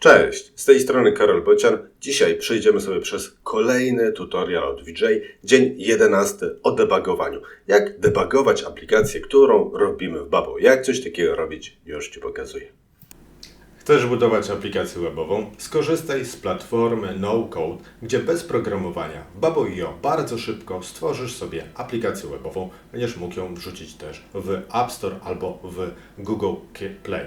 Cześć, z tej strony Karol Bocian. Dzisiaj przejdziemy sobie przez kolejny tutorial od VJ, dzień 11 o debugowaniu. Jak debugować aplikację, którą robimy w Bubble. Jak coś takiego robić, już Ci pokazuję. Chcesz budować aplikację webową? Skorzystaj z platformy No Code, gdzie bez programowania w Bubble.io bardzo szybko stworzysz sobie aplikację webową. Będziesz mógł ją wrzucić też w App Store albo w Google Play.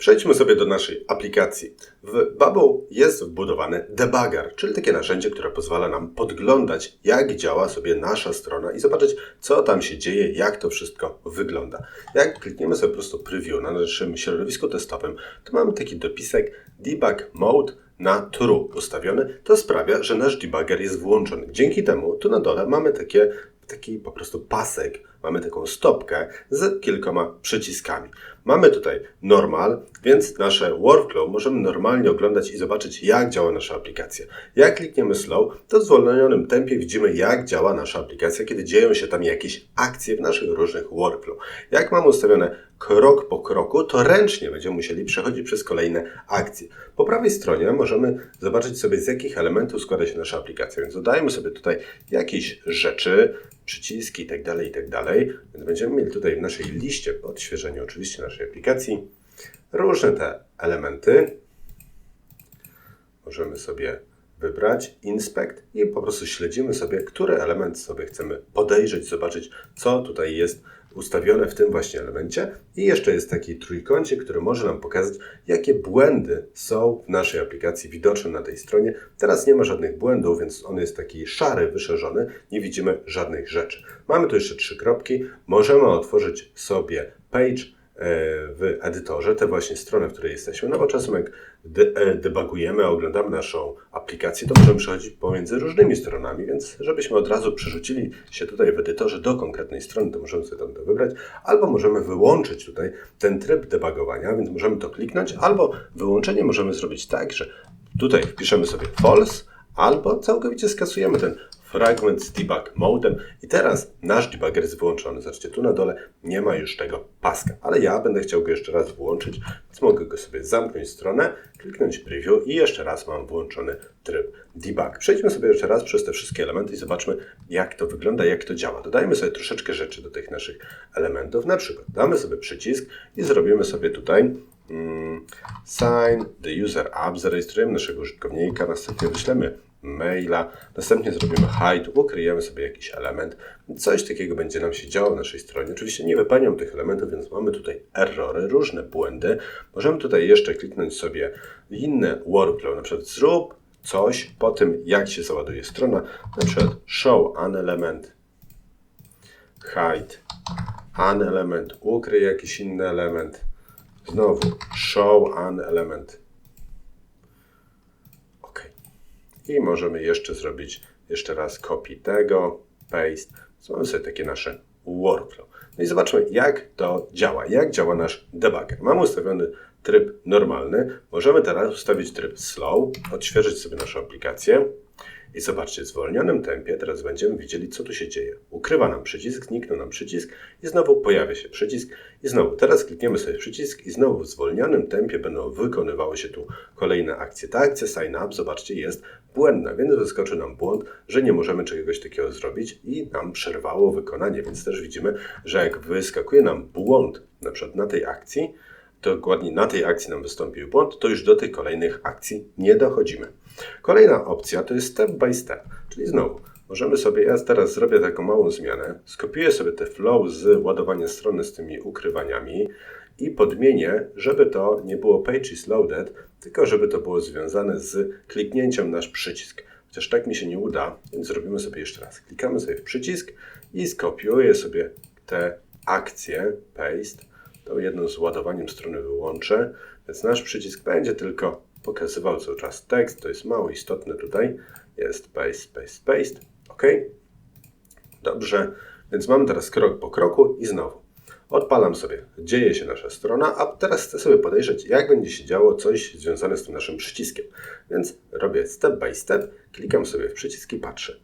Przejdźmy sobie do naszej aplikacji. W Bubble jest wbudowany debugger, czyli takie narzędzie, które pozwala nam podglądać, jak działa sobie nasza strona i zobaczyć, co tam się dzieje, jak to wszystko wygląda. Jak klikniemy sobie po prostu preview na naszym środowisku testowym, to mamy taki dopisek debug mode na true ustawiony. To sprawia, że nasz debugger jest włączony. Dzięki temu tu na dole mamy takie taki po prostu pasek, mamy taką stopkę z kilkoma przyciskami. Mamy tutaj normal, więc nasze workflow możemy normalnie oglądać i zobaczyć, jak działa nasza aplikacja. Jak klikniemy slow, to w zwolnionym tempie widzimy, jak działa nasza aplikacja, kiedy dzieją się tam jakieś akcje w naszych różnych workflow. Jak mamy ustawione krok po kroku, to ręcznie będziemy musieli przechodzić przez kolejne akcje. Po prawej stronie możemy zobaczyć sobie, z jakich elementów składa się nasza aplikacja. Więc dodajemy sobie tutaj jakieś rzeczy, przyciski itd., tak itd. Tak Więc będziemy mieli tutaj w naszej liście, po odświeżeniu oczywiście naszej aplikacji, różne te elementy. Możemy sobie wybrać Inspect i po prostu śledzimy sobie, który element sobie chcemy podejrzeć, zobaczyć, co tutaj jest ustawione w tym właśnie elemencie. I jeszcze jest taki trójkącik, który może nam pokazać, jakie błędy są w naszej aplikacji widoczne na tej stronie. Teraz nie ma żadnych błędów, więc on jest taki szary, wyszerzony, nie widzimy żadnych rzeczy. Mamy tu jeszcze trzy kropki. Możemy otworzyć sobie page, w edytorze, tę właśnie stronę, w której jesteśmy, no bo czasem jak de debugujemy, oglądamy naszą aplikację, to możemy przechodzić pomiędzy różnymi stronami, więc żebyśmy od razu przerzucili się tutaj w edytorze do konkretnej strony, to możemy sobie tam to wybrać, albo możemy wyłączyć tutaj ten tryb debugowania, więc możemy to kliknąć, albo wyłączenie możemy zrobić tak, że tutaj wpiszemy sobie false, albo całkowicie skasujemy ten fragment z debug modem i teraz nasz debugger jest wyłączony. Zobaczcie, tu na dole nie ma już tego paska, ale ja będę chciał go jeszcze raz włączyć, więc mogę go sobie zamknąć stronę, kliknąć preview i jeszcze raz mam włączony tryb debug. Przejdźmy sobie jeszcze raz przez te wszystkie elementy i zobaczmy, jak to wygląda, jak to działa. Dodajmy sobie troszeczkę rzeczy do tych naszych elementów. Na przykład damy sobie przycisk i zrobimy sobie tutaj mm, sign the user up, zarejestrujemy naszego użytkownika, następnie wyślemy maila, następnie zrobimy hide, ukryjemy sobie jakiś element, coś takiego będzie nam się działo na naszej stronie. Oczywiście nie wypełniam tych elementów, więc mamy tutaj errory, różne błędy. Możemy tutaj jeszcze kliknąć sobie inne workflow, na przykład zrób coś po tym, jak się załaduje strona, na przykład show an element, hide an element, ukryj jakiś inny element, znowu show an element, I możemy jeszcze zrobić jeszcze raz copy tego, paste. Mamy sobie takie nasze workflow. No i zobaczmy, jak to działa, jak działa nasz debugger. Mamy ustawiony tryb normalny. Możemy teraz ustawić tryb slow, odświeżyć sobie naszą aplikację. I zobaczcie, w zwolnionym tempie teraz będziemy widzieli, co tu się dzieje. Ukrywa nam przycisk, zniknął nam przycisk i znowu pojawia się przycisk i znowu. Teraz klikniemy sobie przycisk i znowu w zwolnionym tempie będą wykonywały się tu kolejne akcje. Ta akcja sign up, zobaczcie, jest błędna, więc wyskoczy nam błąd, że nie możemy czegoś takiego zrobić i nam przerwało wykonanie. Więc też widzimy, że jak wyskakuje nam błąd na przykład na tej akcji, dokładnie na tej akcji nam wystąpił błąd, to już do tych kolejnych akcji nie dochodzimy. Kolejna opcja to jest step by step, czyli znowu możemy sobie, ja teraz zrobię taką małą zmianę, skopiuję sobie te flow z ładowania strony z tymi ukrywaniami i podmienię, żeby to nie było page is loaded, tylko żeby to było związane z kliknięciem nasz przycisk. Chociaż tak mi się nie uda, więc zrobimy sobie jeszcze raz. Klikamy sobie w przycisk i skopiuję sobie te akcje, paste, tą jedną z ładowaniem strony wyłączę, więc nasz przycisk będzie tylko pokazywał cały czas tekst, to jest mało istotne tutaj, jest paste, paste, paste, ok. Dobrze, więc mamy teraz krok po kroku i znowu. Odpalam sobie, dzieje się nasza strona, a teraz chcę sobie podejrzeć, jak będzie się działo coś związane z tym naszym przyciskiem. Więc robię step by step, klikam sobie w przycisk i patrzę.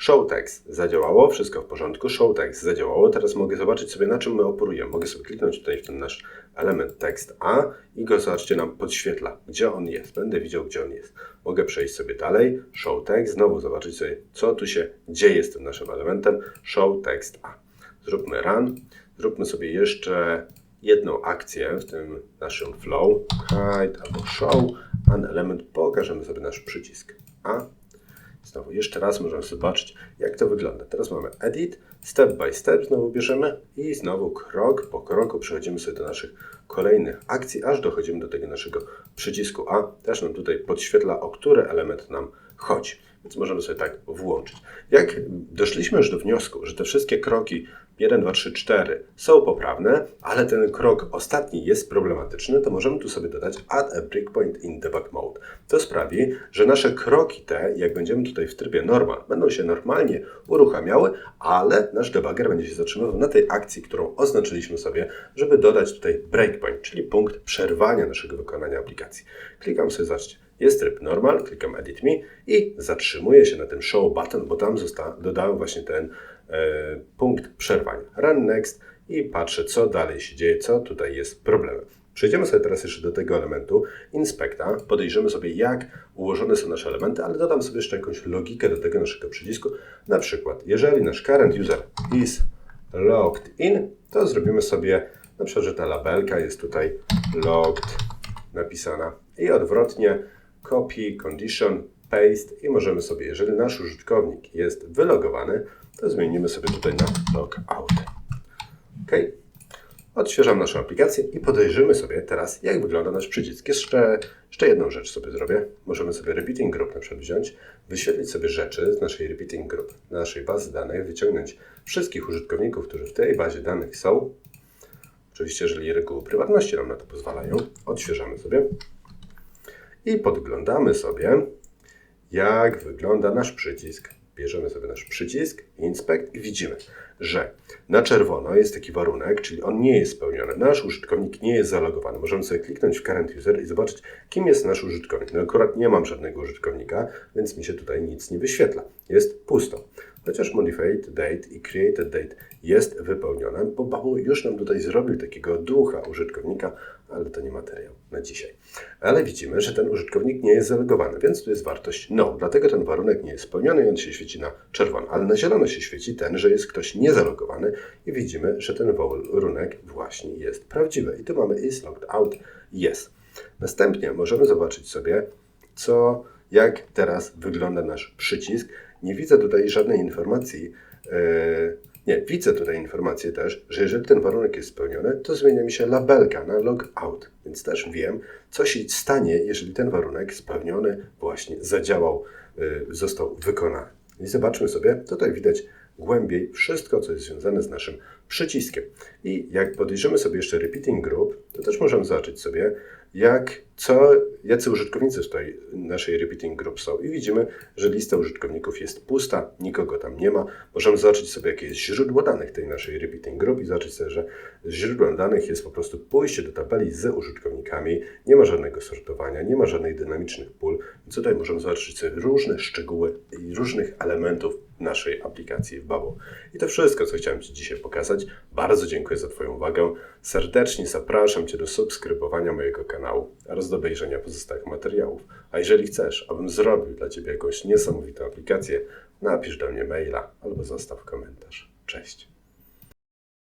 Show text zadziałało, wszystko w porządku. Show text zadziałało. Teraz mogę zobaczyć sobie, na czym my operujemy. Mogę sobie kliknąć tutaj w ten nasz element tekst A i go zobaczcie nam podświetla, gdzie on jest. Będę widział, gdzie on jest. Mogę przejść sobie dalej, show text, znowu zobaczyć sobie, co tu się dzieje z tym naszym elementem. Show text A. Zróbmy run. Zróbmy sobie jeszcze jedną akcję w tym naszym flow. Hide albo show. An element. Pokażemy sobie nasz przycisk A. Znowu jeszcze raz możemy zobaczyć, jak to wygląda. Teraz mamy edit, step by step znowu bierzemy i znowu krok po kroku przechodzimy sobie do naszych kolejnych akcji, aż dochodzimy do tego naszego przycisku A. Też nam tutaj podświetla, o który element nam chodzi. Więc możemy sobie tak włączyć. Jak doszliśmy już do wniosku, że te wszystkie kroki 1, 2, 3, 4 są poprawne, ale ten krok ostatni jest problematyczny, to możemy tu sobie dodać add a breakpoint in debug mode. To sprawi, że nasze kroki te, jak będziemy tutaj w trybie normal, będą się normalnie uruchamiały, ale nasz debugger będzie się zatrzymywał na tej akcji, którą oznaczyliśmy sobie, żeby dodać tutaj breakpoint, czyli punkt przerwania naszego wykonania aplikacji. Klikam sobie, zobaczcie, jest tryb normal, klikam edit me i zatrzymuję się na tym show button, bo tam dodałem właśnie ten e, punkt przerwania. Run next i patrzę, co dalej się dzieje, co tutaj jest problemem. Przejdziemy sobie teraz jeszcze do tego elementu inspekta, podejrzymy sobie, jak ułożone są nasze elementy, ale dodam sobie jeszcze jakąś logikę do tego naszego przycisku. Na przykład, jeżeli nasz current user is logged in, to zrobimy sobie na przykład, że ta labelka jest tutaj logged napisana i odwrotnie copy, condition, paste i możemy sobie, jeżeli nasz użytkownik jest wylogowany, to zmienimy sobie tutaj na logout. OK. Odświeżam naszą aplikację i podejrzymy sobie teraz, jak wygląda nasz przycisk. Jeszcze, jeszcze jedną rzecz sobie zrobię. Możemy sobie repeating group na przykład wziąć, wyświetlić sobie rzeczy z naszej repeating group, naszej bazy danych, wyciągnąć wszystkich użytkowników, którzy w tej bazie danych są. Oczywiście, jeżeli reguły prywatności nam na to pozwalają, odświeżamy sobie i podglądamy sobie, jak wygląda nasz przycisk. Bierzemy sobie nasz przycisk, inspect i widzimy, że na czerwono jest taki warunek, czyli on nie jest spełniony. Nasz użytkownik nie jest zalogowany. Możemy sobie kliknąć w current user i zobaczyć, kim jest nasz użytkownik. No akurat nie mam żadnego użytkownika, więc mi się tutaj nic nie wyświetla. Jest pusto. Chociaż modified date i created date jest wypełnione, bo Bubble już nam tutaj zrobił takiego ducha użytkownika, ale to nie materiał na dzisiaj. Ale widzimy, że ten użytkownik nie jest zalogowany, więc tu jest wartość no. Dlatego ten warunek nie jest spełniony i on się świeci na czerwono. Ale na zielono się świeci ten, że jest ktoś niezalogowany i widzimy, że ten warunek właśnie jest prawdziwy. I tu mamy is logged out, yes. Następnie możemy zobaczyć sobie, co, jak teraz wygląda nasz przycisk. Nie widzę tutaj żadnej informacji. Yy, nie, widzę tutaj informację też, że jeżeli ten warunek jest spełniony, to zmienia mi się labelka na logout. Więc też wiem, co się stanie, jeżeli ten warunek spełniony właśnie zadziałał, yy, został wykonany. I zobaczmy sobie, tutaj widać głębiej wszystko, co jest związane z naszym przyciskiem. I jak podejrzymy sobie jeszcze repeating group, to też możemy zobaczyć sobie, jak, co, jacy użytkownicy w tej naszej repeating group są. I widzimy, że lista użytkowników jest pusta, nikogo tam nie ma. Możemy zobaczyć sobie, jakie jest źródło danych tej naszej repeating group i zobaczyć sobie, że źródłem danych jest po prostu pójście do tabeli z użytkownikami. Nie ma żadnego sortowania, nie ma żadnych dynamicznych pól. Więc tutaj możemy zobaczyć sobie różne szczegóły i różnych elementów naszej aplikacji w Bubble. I to wszystko, co chciałem Ci dzisiaj pokazać. Bardzo dziękuję za Twoją uwagę. Serdecznie zapraszam Cię do subskrybowania mojego kanału oraz do obejrzenia pozostałych materiałów. A jeżeli chcesz, abym zrobił dla Ciebie jakąś niesamowitą aplikację, napisz do mnie maila albo zostaw komentarz. Cześć.